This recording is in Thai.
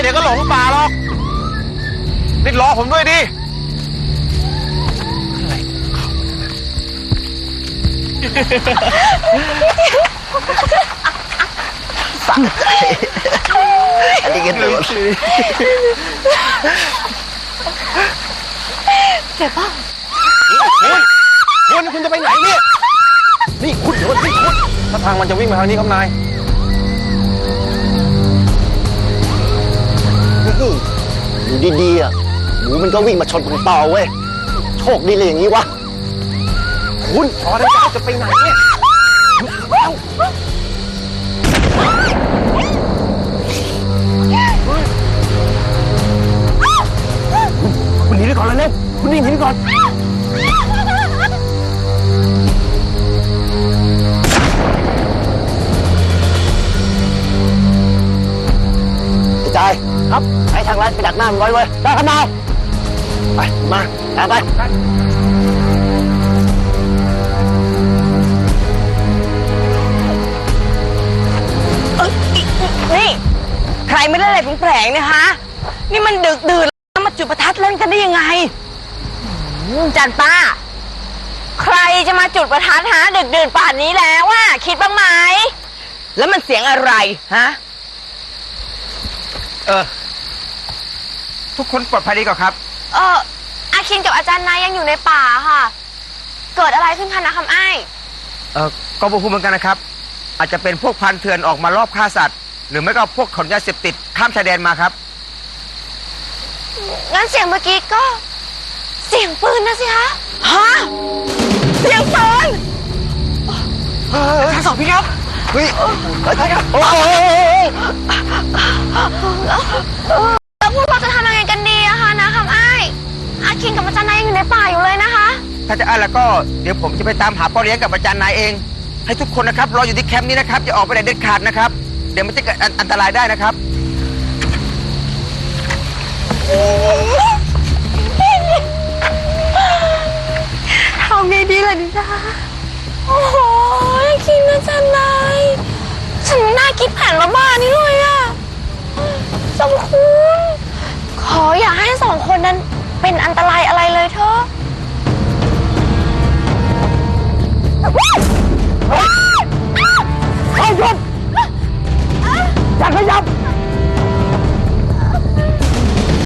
เดี๋ยวก็หลงป่าหรอกนี่รอผมด้วยดิอันนี้กันตัวเจ็บป่ะคุณคุณจะไปไหนเนี่ย นี่คุณเดี๋ยวนี่คุณถ้าทางมันจะวิ่งมาทางนี้ครับนาย ดีๆอะหมูมันก็วิ่งมาชนตรงเปาเว้ย โชคดีเลยอย่างนี้วะ คุณพอได้แล้วจะไปไหนเนี่ยคุณหนีไปก่อนแล้วเนี่ยคุณหนีหนีไปก่อน ครับใช้ทางลัดไปดักหน้ามันไว้เว้ยได้ครับนายไปมาตามไปนี่ ใครไม่ได้อะไรแผลงๆเนี่ยฮะ นี่มันดึกดื่นแล้วมาจุดประทัดเล่นกันได้ยังไงอืมจันป้า ใครจะมาจุดประทัดฮะดึกดื่นป่านนี้แล้วว่าคิดบ้างไหม แล้วมันเสียงอะไรฮะ ทุกคนปลอดภัยดีก่อนครับ เอออาคินกับอาจารย์นายยังอยู่ในป่าค่ะ เกิดอะไรขึ้นคะนะคำอ้ายเออก็บอกคุณเหมือนกันนะครับ อาจจะเป็นพวกพันเถื่อนออกมารอบฆ่าสัตว์ หรือไม่ก็พวกขนยาเสพติดข้ามชายแดนมาครับ งั้นเสียงเมื่อกี้ก็ เสียงปืนนะสิคะฮะเสียงปืนทั้งสองพี่ครับเฮ้ยใช่ครับโอ้โห แล้วพวกเราจะทำยังไงกันดีอะคะนะคำอ้ายอาคินกับอาจารย์นายยังอยู่ในป่าอยู่เลยนะคะ ถ้าจะอ่านแล้วก็เดี๋ยวผมจะไปตามหาพ่อเลี้ยงกับอาจารย์นายเอง ให้ทุกคนนะครับรออยู่ที่แคมป์นี้นะครับอย่าออกไปไหนเด็ดขาดนะครับ เดี๋ยวมันจะเกิดอันอันตรายได้นะครับ ทำไงดีล่ะดิจ้าโอ้โหอาคินอาจารย์นาย ฉันไม่น่าคิดแผนบ้าๆนี่เลยอะสมคุณขอ อย่าให้สองคนนั้นเป็นอันตรายอะไรเลยเธอหยุดอย่าขยับ